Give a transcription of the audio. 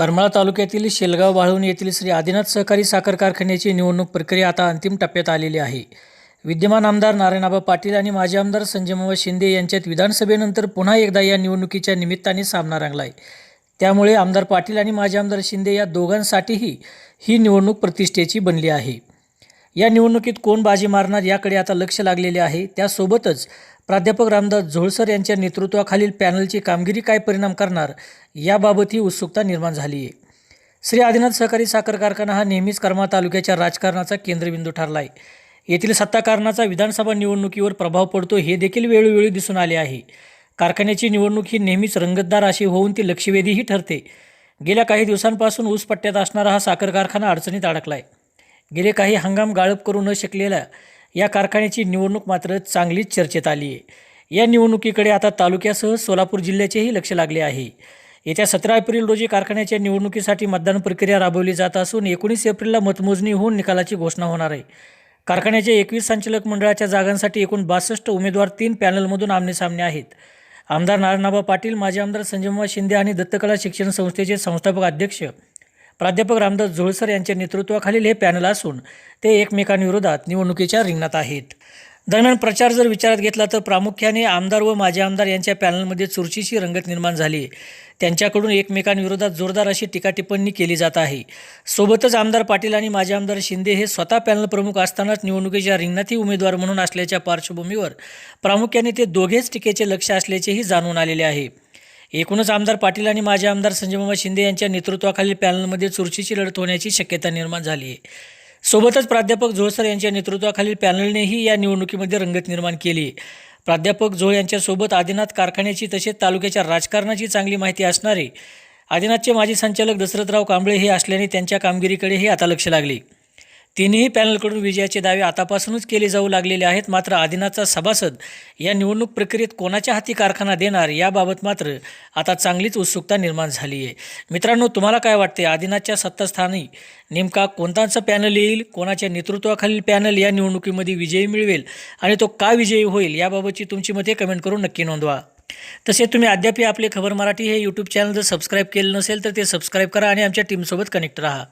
करमाळा तालुक्यातील शेलगाव वाळवण येथील श्री आदिनाथ सहकारी साखर कारखान्याची निवडणूक प्रक्रिया आता अंतिम टप्प्यात आलेली आहे. विद्यमान आमदार नारायणाबा पाटील आणि माजी आमदार संजयमामा शिंदे यांच्यात विधानसभेनंतर पुन्हा एकदा या निवडणुकीच्या निमित्ताने सामना रंगला आहे त्यामुळे आमदार पाटील आणि माजी आमदार शिंदे या दोघांसाठीही ही निवडणूक प्रतिष्ठेची बनली आहे. या निवडणुकीत कोण बाजी मारणार याकडे आता लक्ष लागलेले आहे. त्यासोबतच प्राध्यापक रामदास झोळसर यांच्या नेतृत्वाखालील पॅनलची कामगिरी काय परिणाम करणार याबाबतही उत्सुकता निर्माण झाली आहे. श्री आदिनाथ सहकारी साखर कारखाना हा नेहमीच कर्मा तालुक्याच्या राजकारणाचा केंद्रबिंदू ठरला आहे येथील सत्ताकारणाचा विधानसभा निवडणुकीवर प्रभाव पडतो हे देखील वेळोवेळी दिसून आले आहे. कारखान्याची निवडणूक ही नेहमीच रंगतदार अशी होऊन ती लक्षवेधीही ठरते. गेल्या काही दिवसांपासून ऊस पट्ट्यात असणारा हा साखर कारखाना अडचणीत अडकला आहे गेले काही हंगाम गाळप करू न शकलेल्या या कारखान्याची निवडणूक मात्र चांगलीच चर्चेत आली आहे. या निवडणुकीकडे आता तालुक्यासह सोलापूर जिल्ह्याचेही लक्ष लागले आहे. येत्या सतरा एप्रिल रोजी कारखान्याच्या निवडणुकीसाठी मतदान प्रक्रिया राबवली जात असून एकोणीस एप्रिलला मतमोजणी होऊन निकालाची घोषणा होणार आहे. कारखान्याच्या एकवीस संचालक मंडळाच्या जागांसाठी एकूण बासष्ट उमेदवार तीन पॅनलमधून आमनेसामने आहेत. आमदार नारायणबाबा पाटील माजी आमदार संजयमामा शिंदे आणि दत्तकला शिक्षण संस्थेचे संस्थापक अध्यक्ष प्राध्यापक रामदास झोळसर यांच्या नेतृत्वाखालील हे पॅनल असून ते एकमेकांविरोधात निवडणुकीच्या रिंगणात आहेत. दरम्यान प्रचार जर विचारात घेतला तर प्रामुख्याने आमदार व माजी आमदार यांच्या पॅनलमध्ये चुरशीची रंगत निर्माण झाली त्यांच्याकडून एकमेकांविरोधात जोरदार अशी टीका टिप्पणी केली जात आहे. सोबतच आमदार पाटील आणि माजी आमदार शिंदे हे स्वतः पॅनल प्रमुख असतानाच निवडणुकीच्या रिंगणातही उमेदवार म्हणून असल्याच्या पार्श्वभूमीवर प्रामुख्याने ते दोघेच टीकेचे लक्ष असल्याचेही जाणून आलेले आहे. एकूणच आमदार पाटील आणि माजी आमदार संजयमामा शिंदे यांच्या नेतृत्वाखालील पॅनलमध्ये चुरशीची लढत होण्याची शक्यता निर्माण झाली आहे. सोबतच प्राध्यापक झोळसर यांच्या नेतृत्वाखालील पॅनलनेही या निवडणुकीमध्ये रंगत निर्माण केली प्राध्यापक झोळ यांच्यासोबत आदिनाथ कारखान्याची तसेच तालुक्याच्या राजकारणाची चांगली माहिती असणारे आदिनाथचे माजी संचालक दशरथराव कांबळे हे असल्याने त्यांच्या कामगिरीकडेही आता लक्ष लागले. तिन्ही पॅनलकडून विजयाचे दावे आतापासूनच केले जाऊ लागलेले आहेत. मात्र आदिनाथचा सभासद या निवडणूक प्रक्रियेत कोणाच्या हाती कारखाना देणार याबाबत मात्र आता चांगलीच उत्सुकता निर्माण झाली आहे. मित्रांनो तुम्हाला काय वाटते? आदिनाथच्या सत्तास्थानी नेमका कोणताचं पॅनल येईल? कोणाच्या नेतृत्वाखालील पॅनल या निवडणुकीमध्ये विजयी मिळवेल आणि तो का विजयी होईल याबाबतची तुमची मते कमेंट करून नक्की नोंदवा. तसे तुम्ही अद्याप आपले खबर मराठी हे यूट्यूब चॅनल जर सबस्क्राईब केलं नसेल तर ते सबस्क्राईब करा आणि आमच्या टीमसोबत कनेक्ट राहा.